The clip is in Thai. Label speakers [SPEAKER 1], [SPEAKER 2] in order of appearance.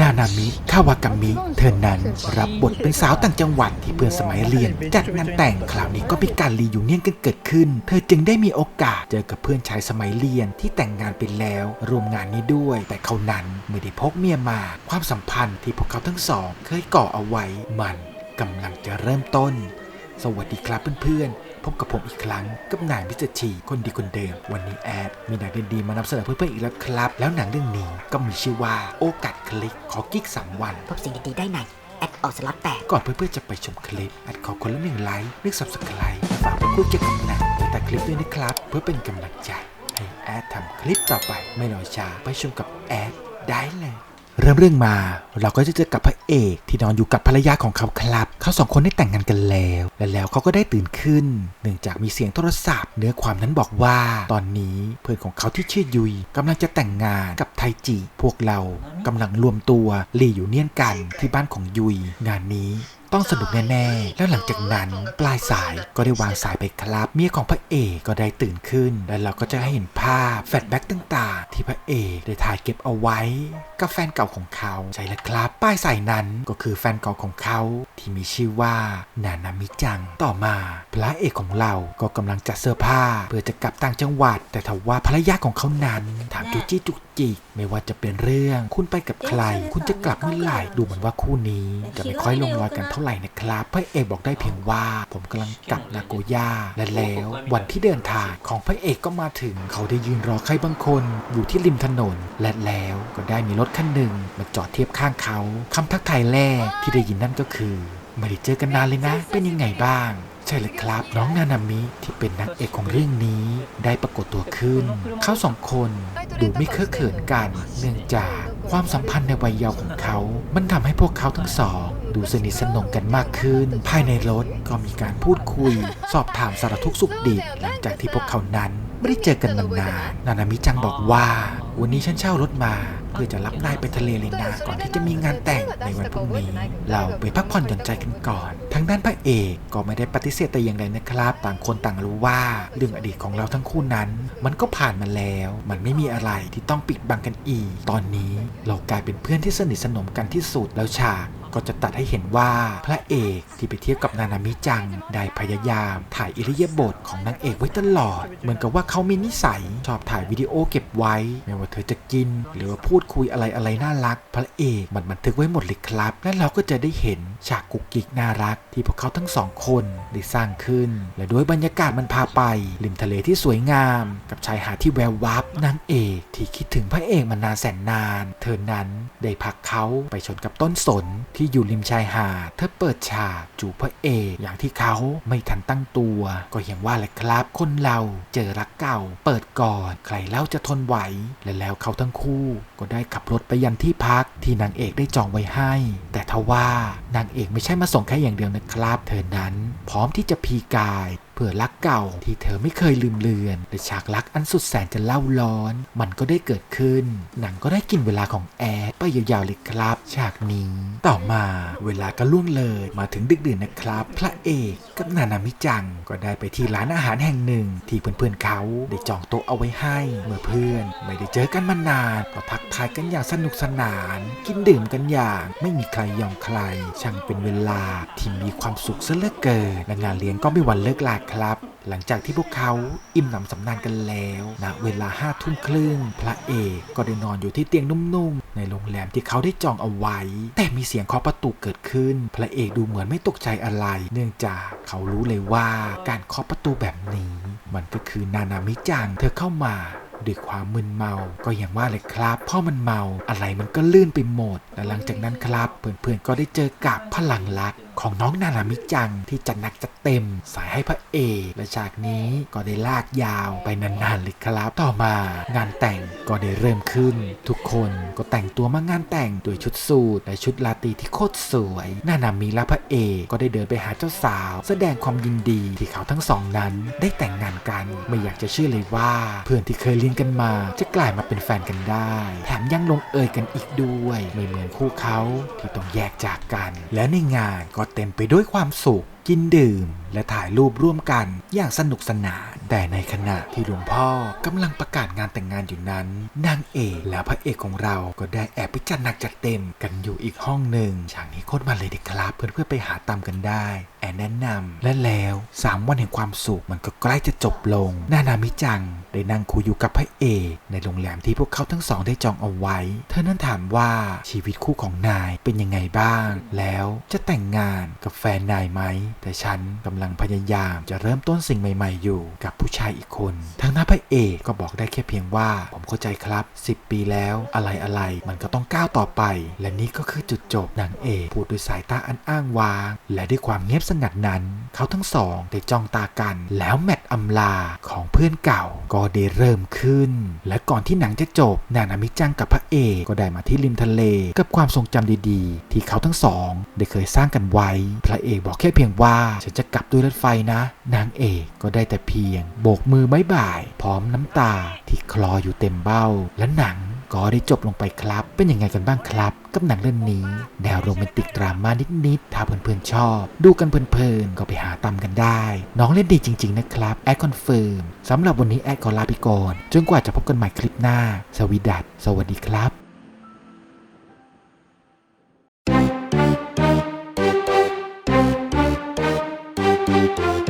[SPEAKER 1] นานามิคาวากามิ เธอนั้นรับบทเป็นสาวต่างจังหวัดที่เพื่อนสมัยเรียน จัดงานแต่งคราวนี้ก็มีการรียูเนียนกันเกิดขึ้น เธอจึงได้มีโอกาสเจอกับเพื่อนชายสมัยเรียนที่แต่งงานไปแล้วรวมงานนี้ด้วย แต่เขานั้นไม่ได้พกเมียมา ความสัมพันธ์ที่พวกเขาทั้งสอง เคยก่อเอาไว้มันกำลังจะเริ่มต้น สวัสดีครับเพื่อนๆ พบกับผมอีกครั้งกับนายมิสเตอร์ชีคนดีคนเดิม วันนี้แอดมีหนังดีๆมานำเสนอเพื่อนๆอีกแล้วครับ แล้วหนังเรื่องนี้ก็มีชื่อว่าโอกาสคลิกขอกิ๊กสามวัน
[SPEAKER 2] พบสิ่งดีๆได้ในแอดออสล็อตแปด
[SPEAKER 1] ก่อนเพื่อนๆจะไปชมคลิปแอดขอคนละหนึ่งไลค์เลือก subscribe และฝากไปคุยเกี่ยวกับหนังในใต้คลิปด้วยนะครับ เพื่อเป็นกำลังใจให้แอดทำคลิปต่อไปไม่รอช้าไปชมกับแอดได้เลย เริ่มเรื่องมาเราก็จะเจอกับพระเอกที่นอนอยู่กับภรรยาของเขาครับ เขาสองคนได้แต่งงานกันแล้ว และแล้วเขาก็ได้ตื่นขึ้น เนื่องจากมีเสียงโทรศัพท์ เนื้อความนั้นบอกว่า ตอนนี้เพื่อนของเขาที่ชื่อยุยกำลังจะแต่งงานกับไทจิ พวกเรากำลังรวมตัวรีอยู่เนียนกันที่บ้านของยุย งานนี้ ต้องสนุกแน่ๆ แล้วหลังจากนั้น ปลายสายก็ได้วางสายไปครับ เมียของพระเอกก็ได้ตื่นขึ้น และเราก็จะให้เห็นภาพแฟลชแบ็กต่างๆ ที่พระเอกได้ถ่ายเก็บเอาไว้ กับแฟนเก่าของเขาใช่แล้วครับ ป้ายสายนั้นก็คือแฟนเก่าของเขาที่มีชื่อว่านานามิจังต่อมา พระเอกของเราก็กำลังจัดเสื้อผ้า เพื่อจะกลับต่างจังหวัด แต่ทว่าภรรยาของเขานั้นถามจุกจี้จุก จิก ไม่ว่าจะเป็นเรื่อง คุณไปกับใคร คุณจะกลับเมื่อไหร่ดูเหมือนว่าคู่นี้ จะไม่ค่อยลงรอยกันเท่าไหร่นะครับพระเอกบอกได้เพียงว่า ผมกำลังกลับนาโกย่าและแล้ววันที่เดินทางของพระเอกก็มาถึง เขาได้ยืนรอใครบางคนอยู่ที่ริมถนน และแล้วก็ได้มีรถคันหนึ่งมาจอดเทียบข้างเขาคำทักทายแรกที่ได้ยินนั่นก็คือไม่ได้เจอกันนานเลยนะ เป็นยังไงบ้าง ใช่เลยครับน้องนานามิที่เป็นนางเอกของเรื่องนี้ได้ปรากฏตัวขึ้น เขาสองคนดูไม่เคอะเขินกัน เนื่องจากความสัมพันธ์ในวัยเยาว์ของเขา มันทำให้พวกเขาทั้งสอง ดูสนิทสนมกันมากขึ้น ภายในรถก็มีการพูดคุย สอบถามสารทุกข์สุขดิบหลังจากที่พวกเขานั้นไม่ได้เจอกันมานานนานามิจังบอกว่า วันนี้ฉันเช่ารถมา เพื่อจะรับนายไปทะเลเลยนะก่อนที่จะมีงานแต่งในวันพรุ่งนี้ เราไปพักผ่อนหย่อนใจกันก่อน ทางด้านพระเอกก็ไม่ได้ปฏิเสธแต่อย่างใดนะครับ ต่างคนต่างรู้ว่าเรื่องอดีตของเราทั้งคู่นั้น มันก็ผ่านมาแล้ว มันไม่มีอะไรที่ต้องปิดบังกันอีก ตอนนี้เรากลายเป็นเพื่อนที่สนิทสนมกันที่สุดแล้วฉากก็จะตัดให้เห็นว่าพระเอกที่ไปเทียบกับนานามิจัง ได้พยายามถ่ายอิริยาบถของนางเอกไว้ตลอด เหมือนกับว่าเขามีนิสัยชอบถ่ายวิดีโอเก็บไว้ ไม่ว่าเธอจะกิน หรือว่าพูดคุยอะไรอะไรน่ารัก พระเอกมันบันทึกไว้หมดเลยครับ และเราก็จะได้เห็นฉากกุกกิกน่ารัก ที่พวกเขาทั้งสองคนได้สร้างขึ้น และด้วยบรรยากาศมันพาไป ริมทะเลที่สวยงาม กับชายหาดที่แวววับนางเอกที่คิดถึงพระเอกมานานแสนนาน เธอนั้นได้พักเขาไปชนกับต้นสนที่อยู่ริมชายหาดเธอเปิดฉากจูบพระเอกอย่างที่เขาไม่ทันตั้งตัว ก็อย่างว่าแหละครับ คนเราเจอรักเก่า เปิดก่อนใครเล่าจะทนไหวและแล้วเขาทั้งคู่ก็ได้ขับรถไปยันที่พักที่นางเอกได้จองไว้ให้ แต่ทว่านางเอกไม่ใช่มาส่งแค่อย่างเดียวนะครับ เธอนั้นพร้อมที่จะพีกาย เพื่อรักเก่าที่เธอไม่เคยลืมเลือนและฉากรักอันสุดแสนจะเล่าร้อน มันก็ได้เกิดขึ้น หนังก็ได้กินเวลาของแอดไปยาวๆเลยครับ ฉากนี้ต่อมาเวลาก็ล่วงเลยมาถึงดึกดื่นนะครับ พระเอกกับนานามิจังก็ได้ไปที่ร้านอาหารแห่งหนึ่ง ที่เพื่อนๆเขาได้จองโต๊ะเอาไว้ให้ เมื่อเพื่อนไม่ได้เจอกันมานาน ก็ทักทายกันอย่างสนุกสนาน กินดื่มกันอย่างไม่มีใครยอมใคร ช่างเป็นเวลาที่มีความสุขซะเหลือเกินและงานเลี้ยงก็ไม่วันเลิกลาครับ หลังจากที่พวกเขาอิ่มหนำสำราญกันแล้วณเวลาห้าทุ่มครึ่งพระเอกก็ได้นอนอยู่ที่เตียงนุ่มๆ ในโรงแรมที่เขาได้จองเอาไว้ แต่มีเสียงเคาะประตูเกิดขึ้น พระเอกดูเหมือนไม่ตกใจอะไร เนื่องจากเขารู้เลยว่าการเคาะประตูแบบนี้ มันก็คือนานามิจังเธอเข้ามาด้วยความมึนเมา ก็อย่างว่าเลยครับพ่อมันเมาอะไรมันก็ลื่นไปหมด และหลังจากนั้นครับ เพื่อนๆก็ได้เจอกับพลังลัก ของน้องนานามิจังที่จัดหนักจัดเต็มสายให้พระเอกและฉากนี้ก็ได้ลากยาวไปนานๆเลยครับ ต่อมางานแต่งก็ได้เริ่มขึ้น ทุกคนก็แต่งตัวมางานแต่งด้วยชุดสูทและชุดลาตีที่โคตรสวย นานามิและพระเอกก็ได้เดินไปหาเจ้าสาว แสดงความยินดีที่เขาทั้งสองนั้น ได้แต่งงานกันไม่อยากจะเชื่อเลยว่า เพื่อนที่เคยเรียนกันมาจะกลายมาเป็นแฟนกันได้ แถมยังลงเอยกันอีกด้วยไม่เหมือนคู่เขาที่ต้องแยกจากกัน และในงานก็เต็มไปด้วยความสุขกินดื่ม และถ่ายรูปร่วมกันอย่างสนุกสนาน แต่ในขณะที่หลวงพ่อกำลังประกาศงานแต่งงานอยู่นั้น นางเอกและพระเอกของเราก็ได้แอบไปจัดหนักจัดเต็มกันอยู่อีกห้องหนึ่งฉากนี้โคตรมันเลยเด็กครับ เพื่อนๆไปหาตามกันได้ แอนแนะนำและแล้ว3วันแห่งความสุขมันก็ใกล้จะจบลง นานามิจัง ได้นั่งคุยอยู่กับพระเอกในโรงแรมที่พวกเขาทั้งสองได้จองเอาไว้ เธอนั้นถามว่าชีวิตคู่ของนายเป็นยังไงบ้าง แล้วจะแต่งงานกับแฟนนายไหมแต่ฉันกำลังพยายามจะเริ่มต้นสิ่งใหม่ ๆ อยู่กับผู้ชายอีกคน ทางหน้าพระเอกก็บอกได้แค่เพียงว่า ผมเข้าใจครับ 10 ปีแล้วอะไรอะไรๆมันก็ต้องก้าวต่อไป และนี่ก็คือจุดจบนางเอกพูดด้วยสายตาอันอ้างว้าง และด้วยความเงียบสงัดนั้น เขาทั้งสองได้จ้องตากัน แล้วแมตช์อำลาของเพื่อนเก่าก็ได้เริ่มขึ้น และก่อนที่หนังจะจบนานามิจังกับพระเอกก็ได้มาที่ริมทะเล กับความทรงจำดีๆ ที่เขาทั้งสองได้เคยสร้างกันไว้ พระเอกบอกแค่เพียงว่าฉันจะกลับด้วยรถไฟนะ นางเอกก็ได้แต่เพียง โบกมือไม้บ่าย พร้อมน้ำตาที่คลออยู่เต็มเบ้า และหนังก็ได้จบลงไปครับ เป็นยังไงกันบ้างครับ กับหนังเรื่องนี้ แนวโรแมนติกดราม่านิดๆ ถ้าเพื่อนๆชอบ ดูกันเพลินๆ ก็ไปหาตามกันได้ น้องเล่นดีจริงๆนะครับ แอดคอนเฟิร์มสำหรับวันนี้แอดขอลาไปก่อนจนกว่าจะพบกันใหม่คลิปหน้า สวีดัตสวัสดีครับ Thank you.